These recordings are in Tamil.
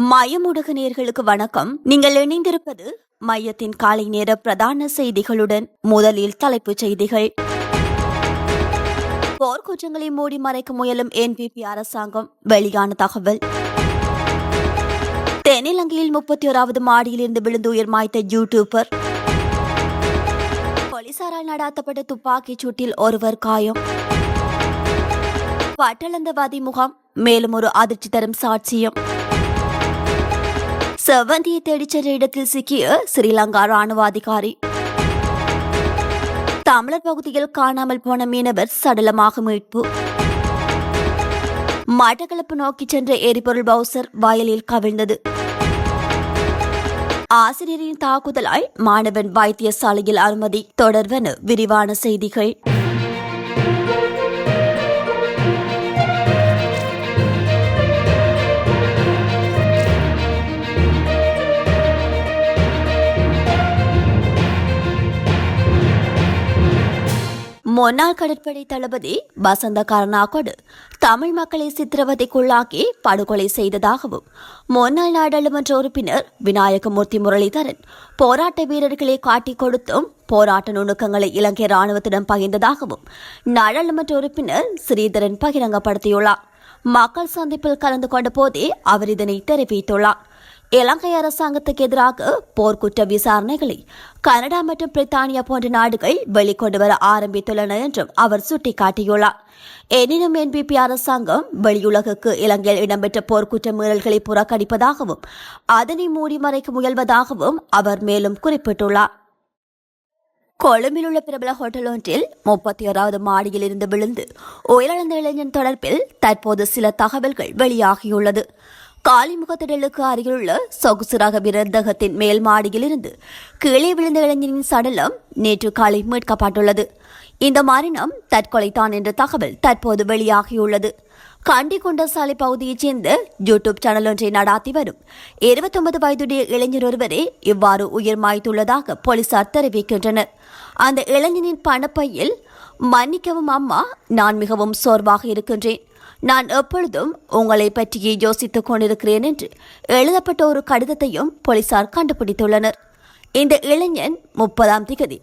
மயமுடக நேர்களுக்கு வணக்கம். நீங்கள் இணைந்திருப்பது மையத்தின் காலை நேர பிரதான செய்திகளுடன் முதலில் தலைப்புச் செய்திகள். போர்க்குற்றங்களை மூடி மறைக்க முயலும் என்பிபி அரசாங்கம் வெளியான தகவல். தென்னிலங்கையில் முப்பத்தி ஓராவது மாடியிலிருந்து விழுந்து உயிர் மாய்த்த யூடியூபர் போலீசாரால் நடாத்தப்பட்ட துப்பாக்கிச் சூட்டில் ஒருவர் காயம். பட்டளந்தவாதி முகாம் மேலும் ஒரு அதிர்ச்சி தரும் சாட்சியம். செவ்வந்தியை தேடிச் சென்ற இடத்தில் சிக்கிய ஸ்ரீலங்கா ராணுவ அதிகாரி தமிழர் பகுதியில் காணாமல் போன மீனவர் சடலமாக மீட்பு. மட்டக்களப்பு நோக்கி சென்ற எரிபொருள் பவுசர் வயலில் கவிழ்ந்தது. ஆசிரியரின் தாக்குதலால் மாணவன் வைத்தியசாலையில் அனுமதி தொடர்வன விரிவான செய்திகள். முன்னாள் கடற்படை தளபதி வசந்த கருணாகொடு தமிழ் மக்களை சித்திரவதைக்குள்ளாக்கி படுகொலை செய்ததாகவும் முன்னாள் நாடாளுமன்ற உறுப்பினர் விநாயகமூர்த்தி முரளிதரன் போராட்ட வீரர்களை காட்டிக் கொடுத்தும் போராட்ட நுணுக்கங்களை இலங்கை ராணுவத்திடம் பகிர்ந்ததாகவும் நாடாளுமன்ற உறுப்பினர் ஸ்ரீதரன் பகிரங்கப்படுத்தியுள்ளார். மக்கள் சந்திப்பில் கலந்து கொண்ட போதே அவர் இதனை தெரிவித்துள்ளார். இலங்கை அரசாங்கத்துக்கு எதிராக போர்க்குற்ற விசாரணைகளை கனடா மற்றும் பிரித்தானியா போன்ற நாடுகள் வெளிக்கொண்டு வர ஆரம்பித்துள்ளன என்றும் அவர் சுட்டிக்காட்டியுள்ளார். எனினும் என்பிபி அரசாங்கம் வெளியுலகுக்கு இலங்கையில் இடம்பெற்ற போர்க்குற்ற மீறல்களை புறக்கணிப்பதாகவும் அதனை மூடி மறைக்க முயல்வதாகவும் அவர் மேலும் குறிப்பிட்டுள்ளார். கொழும்பில் உள்ள பிரபல ஹோட்டல் ஒன்றில் முப்பத்தி ஓராவது மாடியில் இருந்து விழுந்து உயிரிழந்த இளைஞன் தொடர்பில் தற்போது சில தகவல்கள் வெளியாகியுள்ளது. காலிமுகத்திடலுக்கு அருகிலுள்ள சொகுசு ரக விருந்தகத்தின் மேல் மாடியிலிருந்து கீழே விழுந்த இளைஞனின் சடலம் நேற்று காலை மீட்கப்பட்டுள்ளது. இந்த மரணம் தற்கொலைதான் என்ற தகவல் தற்போது வெளியாகியுள்ளது. கண்டிகொண்ட சாலை பகுதியைச் சேர்ந்த யூடியூப் சேனல் ஒன்றை நடாத்தி வரும் இருபத்தொன்பது வயதுடைய இளைஞர் ஒருவரே இவ்வாறு உயிர் மாய்த்துள்ளதாக போலீசார் தெரிவிக்கின்றனர். அந்த இளைஞனின் பணப்பையில் மன்னிக்கவும் அம்மா நான் மிகவும் சோர்வாக இருக்கின்றேன். நான் எப்பொழுதும் உங்களை பற்றியே யோசித்துக் கொண்டிருக்கிறேன் என்று எழுதப்பட்ட ஒரு கடிதத்தையும் போலீசார் கண்டுபிடித்துள்ளனர். இந்த இளைஞன் முப்பதாம் திகதி.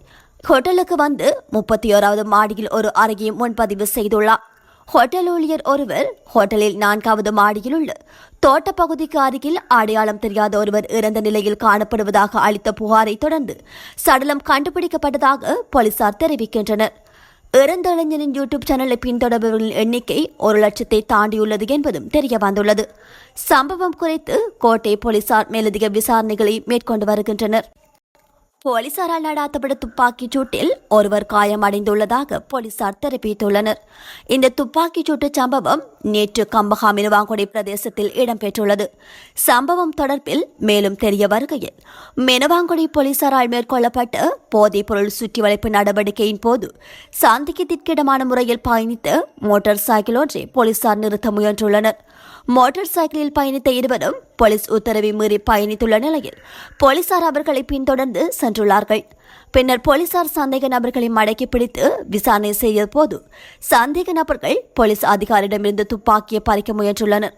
ஹோட்டலுக்கு வந்து முப்பத்தி ஓராவது மாடியில் ஒரு அறையை முன்பதிவு செய்துள்ளார் ஹோட்டல் ஊழியர் ஒருவர் ஹோட்டலில் நான்காவது மாடியில் உள்ள தோட்ட பகுதிக்கு அருகில் அடையாளம் தெரியாத ஒருவர் இறந்த நிலையில் காணப்படுவதாக அளித்த புகாரை தொடர்ந்து சடலம் கண்டுபிடிக்கப்பட்டதாக போலீசார் தெரிவிக்கின்றனர். இறந்த இளைஞனின் யூடியூப் சேனலை பின்தொடர்பவர்களின் எண்ணிக்கை ஒரு லட்சத்தை தாண்டியுள்ளது என்பதும் தெரிய வந்துள்ளது சம்பவம் குறித்து கோட்டை போலீசார் மேலதிக விசாரணைகளை மேற்கொண்டு வருகின்றனர். போலீசாரால் நடாத்தப்பட்ட துப்பாக்கிச் சூட்டில் ஒருவர் காயமடைந்துள்ளதாக போலீசார் தெரிவித்துள்ளனர். இந்த துப்பாக்கிச் சூட்டு சம்பவம் நேற்று கம்பஹா மினுவாங்குடி பிரதேசத்தில் இடம்பெற்றுள்ளது. சம்பவம் தொடர்பில் மேலும் தெரிய வருகையில் மினுவாங்குடி போலீசாரால் மேற்கொள்ளப்பட்ட போதைப் பொருள் சுற்றி வளைப்பு நடவடிக்கையின் போது சந்தேகத்திற்கிடமான முறையில் பயணித்த மோட்டார் சைக்கிள் ஒன்றை போலீசார் நிறுத்த முயன்றுள்ளனர். மோட்டார் சைக்கிளில் பயணித்த இருவரும் போலீஸ் உத்தரவை மீறி பயணித்துள்ள நிலையில் போலீசார் அவர்களை பின்தொடர்ந்து சென்றுள்ளார்கள். பின்னர் போலீசார் சந்தேக நபர்களை மடக்கி பிடித்து விசாரணை செய்த போது சந்தேக நபர்கள் போலீஸ் அதிகாரியிடமிருந்து துப்பாக்கியை பறிக்க முயன்றுள்ளனர்.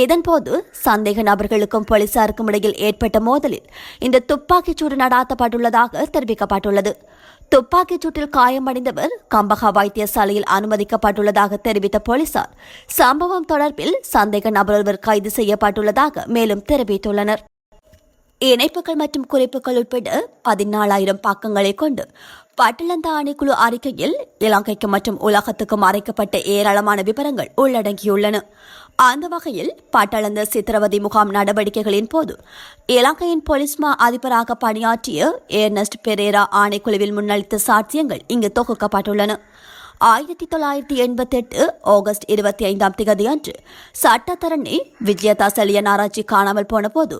இதன்போது சந்தேக நபர்களுக்கும் போலீசாருக்கும் இடையில் ஏற்பட்ட மோதலில் இந்த துப்பாக்கிச் சூடு நடாத்தப்பட்டுள்ளதாக தெரிவிக்கப்பட்டுள்ளது. துப்பாக்கிச் சூட்டில் காயமடைந்தவர் கம்பகா வைத்தியசாலையில் அனுமதிக்கப்பட்டுள்ளதாக தெரிவித்த போலீசார் சம்பவம் தொடர்பில் சந்தேக நபர் ஒருவர் கைது செய்யப்பட்டுள்ளதாக மேலும் தெரிவித்துள்ளனர். இணைப்புகள் மற்றும் குறிப்புகள் உட்பட பதினாலாயிரம் பக்கங்களை கொண்டு பட்டளந்த ஆணைக்குழு அறிக்கையில் இலங்கைக்கு மற்றும் உலகத்துக்கும் அறைக்கப்பட்ட ஏராளமான விவரங்கள் உள்ளடங்கியுள்ளன. அந்த வகையில் பட்டளந்த சித்திரவதை முகாம் நடவடிக்கைகளின் போது இலங்கையின் போலீஸ் மா அதிபராக பணியாற்றிய ஏர்னஸ்ட் பெரேரா ஆணைக்குழுவில் முன்னளித்த சாட்சியங்கள் இங்கு தொகுக்கப்பட்டுள்ளன. ஆயிரத்தி தொள்ளாயிரத்தி எண்பத்தி எட்டு ஆகஸ்ட் இருபத்தி ஐந்தாம் திகதி அன்று சட்டத்தரணி விஜயதாஸ் எலியனாராஜி காணாமல் போன போது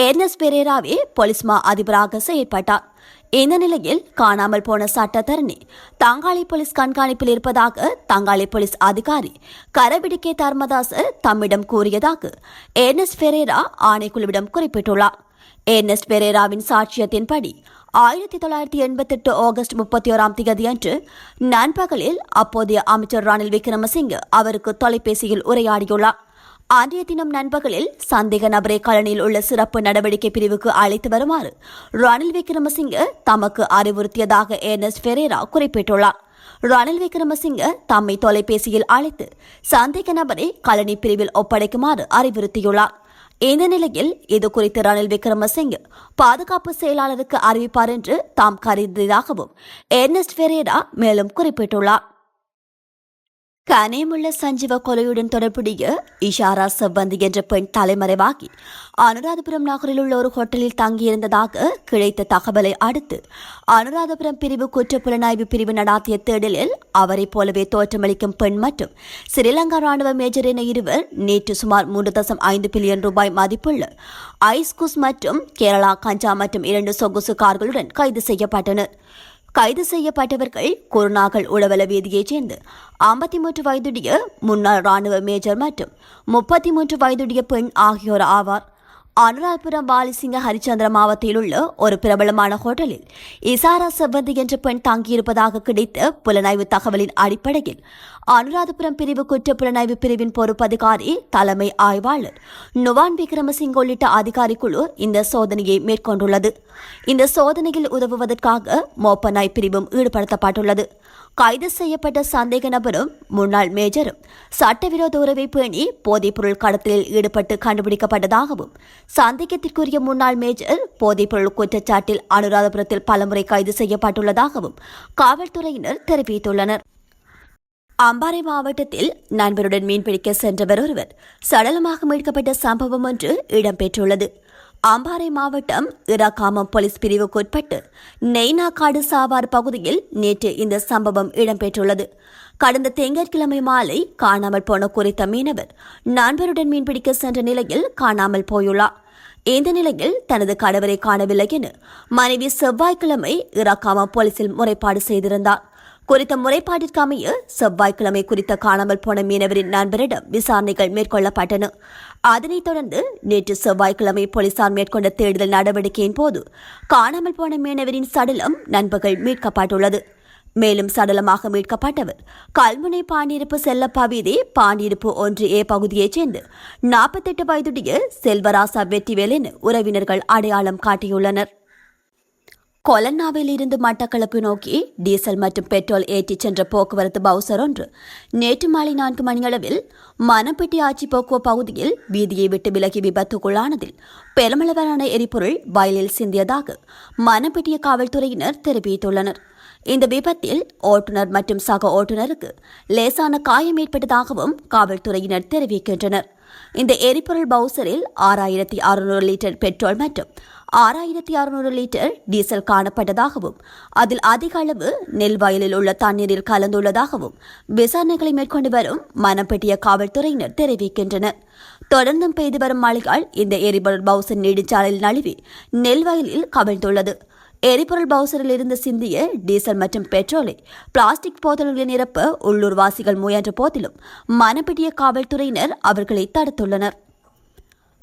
ஏர்னஸ் பெரேராவே போலீஸ் மா அதிபராக செயல்பட்டார் இந்த நிலையில் காணாமல் போன சட்டத்தரணி தங்காளி போலீஸ் கண்காணிப்பில் இருப்பதாக தங்காளி போலீஸ் அதிகாரி கரபிடிகே தர்மதாஸ் தம்மிடம் கூறியதாக ஏர்னஸ் பெரேரா ஆணைக்குழுவிடம் குறிப்பிட்டுள்ளார். ஏர்னஸ்ட் பெரேராவின் சாட்சியத்தின்படி ஆயிரத்தி தொள்ளாயிரத்தி எண்பத்தெட்டு ஆகஸ்ட் முப்பத்தி ஓராம் தேதி அன்று நண்பகலில் அப்போதைய அமைச்சர் ரணில் விக்ரமசிங்க அவருக்கு தொலைபேசியில் உரையாடியுள்ளார். அன்றைய தினம் நண்பகலில் சந்தேக நபரை கலனியில் உள்ள சிறப்பு நடவடிக்கை பிரிவுக்கு அழைத்து வருமாறு ரணில் விக்ரமசிங்க தமக்கு அறிவுறுத்தியதாக ஏர்னஸ்ட் ஃபெரேரா குறிப்பிட்டுள்ளார். ரணில் விக்ரமசிங்க தம்மை தொலைபேசியில் அழைத்து சந்தேக நபரை கலனி பிரிவில் ஒப்படைக்குமாறு அறிவுறுத்தியுள்ளார். இந்த நிலையில் இது குறித்து ரணில் விக்ரமசிங்கே பாதுகாப்பு செயலாளருக்கு அறிவிப்பார் என்று தாம் கருதியதாகவும் எர்னஸ்ட் ஃபெரேரா மேலும் குறிப்பிட்டுள்ளார். கனேமுள்ள சஞ்சீவ கொலையுடன் தொடர்புடைய இஷாரா செவ்வந்தி என்ற பெண் தலைமறைவாகி அனுராதபுரம் நகரில் உள்ள ஒரு ஹோட்டலில் தங்கியிருந்ததாக கிடைத்த தகவலை அடுத்து அனுராதபுரம் பிரிவு குற்றப்புலனாய்வு பிரிவு நடாத்திய தேடலில் அவரைப் போலவே தோற்றமளிக்கும் பெண் மற்றும் ஸ்ரீலங்கா ராணுவ மேஜர் என இருவர் நேற்று சுமார் மூன்று தசம் ஐந்து பில்லியன் ரூபாய் மதிப்புள்ள ஐஸ்குஸ் மற்றும் கேரளா கஞ்சா மற்றும் இரண்டு சொகுசு கார்களுடன் கைது செய்யப்பட்டனர். கைது செய்யப்பட்டவர்கள் குருநாகல் உளவல வீதியைச் சேர்ந்து ஐம்பத்தி மூன்று வயதுடைய முன்னாள் ராணுவ மேஜர் மற்றும் முப்பத்தி மூன்று வயதுடைய பெண் ஆகியோர் ஆவார். அனுராதபுரம் பாலிசிங்க ஹரிச்சந்திர மாவட்டத்தில் உள்ள ஒரு பிரபலமான ஹோட்டலில் இசாரா செவ்வந்தி என்ற பெண் தங்கியிருப்பதாக கிடைத்த புலனாய்வு தகவலின் அடிப்படையில் அனுராதபுரம் பிரிவு குற்ற புலனாய்வு பிரிவின் பொறுப்பதிகாரி தலைமை ஆய்வாளர் நுவான் விக்ரமசிங் உள்ளிட்ட அதிகாரி குழு இந்த சோதனையை மேற்கொண்டுள்ளது. இந்த சோதனையில் உதவுவதற்காக மோப்பநாய் பிரிவும் ஈடுபடுத்தப்பட்டுள்ளது. கைது செய்யப்பட்ட சந்தேக நபரும் முன்னாள் மேஜரும். சட்டவிரோத உறவை பேணி போதைப்பொருள் கடத்தலில் ஈடுபட்டு கண்டுபிடிக்கப்பட்டதாகவும் சந்தேகத்திற்குரிய முன்னாள் மேஜர் போதைப்பொருள் குற்றச்சாட்டில் அனுராதபுரத்தில் பலமுறை கைது செய்யப்பட்டுள்ளதாகவும் காவல்துறையினர் தெரிவித்துள்ளனர். அம்பாறை மாவட்டத்தில் நண்பருடன் மீன்பிடிக்க சென்றவர் ஒருவர் சடலமாக மீட்கப்பட்ட சம்பவம் ஒன்று இடம்பெற்றுள்ளது. அம்பாறை மாவட்டம் இராக்காமம் போலீஸ் பிரிவுக்குட்பட்டு நெய்னாக்காடு சாவார் பகுதியில் நேற்று இந்த சம்பவம் இடம்பெற்றுள்ளது. கடந்த திங்கட்கிழமை மாலை காணாமல் போன குறித்த மீனவர் நண்பருடன் மீன்பிடிக்க சென்ற நிலையில் காணாமல் போயுள்ளார். இந்த நிலையில் தனது கணவரை காணவில்லை என மனைவி செவ்வாய்க்கிழமை இராக்காமம் போலீசில் முறைப்பாடு செய்திருந்தார். குறித்த முறைப்பாட்டிற்கு அமைய செவ்வாய்க்கிழமை குறித்த காணாமல் போன மீனவரின் நண்பரிடம் விசாரணைகள் மேற்கொள்ளப்பட்டன. அதனைத் தொடர்ந்து நேற்று செவ்வாய்க்கிழமை போலீசார் மேற்கொண்ட தேடுதல் நடவடிக்கையின் போது காணாமல் போன மீனவரின் சடலம் நண்பர்கள் மீட்கப்பட்டுள்ளது. மேலும் சடலமாக மீட்கப்பட்டவர் கல்முனை பாண்டியிருப்பு செல்லப்பா வீதி பாண்டியிருப்பு ஒன்று ஏ பகுதியைச் சேர்ந்து நாற்பத்தெட்டு வயதுடைய செல்வராசா வெற்றிவேல் என உறவினர்கள் அடையாளம் காட்டியுள்ளனர். கொலன்னாவில் இருந்து மட்டக்களப்பு நோக்கி டீசல் மற்றும் பெட்ரோல் ஏற்றிச் சென்ற போக்குவரத்து பவுசர் ஒன்று. நேற்று மாலை நான்கு மணியளவில் மணப்பட்டி ஆட்சி போக்குவ பகுதியில் வீதியை விட்டு விலகி விபத்துக்குள்ளானதில் பெருமளவிலான எரிபொருள் வயலில் சிந்தியதாக மணப்பட்டிய காவல்துறையினர் தெரிவித்துள்ளனர். இந்த விபத்தில் ஓட்டுநர் மற்றும் சக ஓட்டுநருக்கு லேசான காயம் ஏற்பட்டதாகவும் காவல்துறையினர் தெரிவிக்கின்றனர். இந்த எரிபொருள் பவுசரில் ஆறாயிரத்தி அறுநூறு லிட்டர் பெட்ரோல் மற்றும் ஆறாயிரத்தி அறுநூறு லிட்டர் டீசல் காணப்பட்டதாகவும் அதில் அதிக அளவு நெல் வயலில் உள்ள தண்ணீரில் கலந்துள்ளதாகவும் விசாரணைகளை மேற்கொண்டு வரும் மனப்பெட்டிய காவல்துறையினர் தெரிவிக்கின்றனர். தொடர்ந்தும் பெய்து வரும் மழையால் இந்த எரிபொருள் பவுசர் நெடுஞ்சாலையில் நழுவி நெல் வயலில் கவிழ்ந்துள்ளது. எரிபொருள் பவுசரில் இருந்து சிந்திய டீசல் மற்றும் பெட்ரோலை பிளாஸ்டிக் போதல்களை நிரப்ப உள்ளூர்வாசிகள் முயன்ற போதிலும் மனப்பிடிய காவல்துறையினர் அவர்களை தடுத்துள்ளனர்.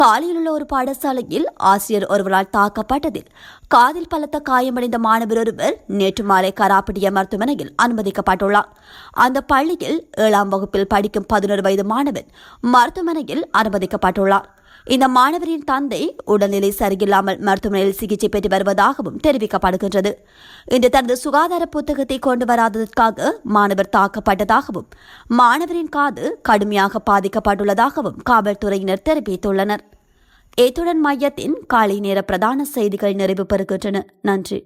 பாலியில் உள்ள ஒரு பாடசாலையில் ஆசிரியர் ஒருவரால் தாக்கப்பட்டதில் காதில் பலத்த காயமடைந்த மாணவர் ஒருவர் நேற்று மாலை கராப்பட்டிய மருத்துவமனையில் அனுமதிக்கப்பட்டுள்ளார். அந்த பள்ளியில் ஏழாம் வகுப்பில் படிக்கும் பதினொரு வயது மாணவன் மருத்துவமனையில் அனுமதிக்கப்பட்டுள்ளார். இந்த மாணவரின் தந்தை உடல்நிலை சரியில்லாமல் மருத்துவமனையில் சிகிச்சை பெற்று வருவதாகவும் தெரிவிக்கப்படுகின்றது. இன்று தனது சுகாதார புத்தகத்தை கொண்டு வராததற்காக மாணவர் தாக்கப்பட்டதாகவும் மாணவரின் காது கடுமையாக பாதிக்கப்பட்டுள்ளதாகவும் காவல்துறையினர் தெரிவித்துள்ளனர். இத்துடன் மையத்தின் காலை நேர பிரதான செய்திகள் நிறைவு பெறுகின்றன. நன்றி.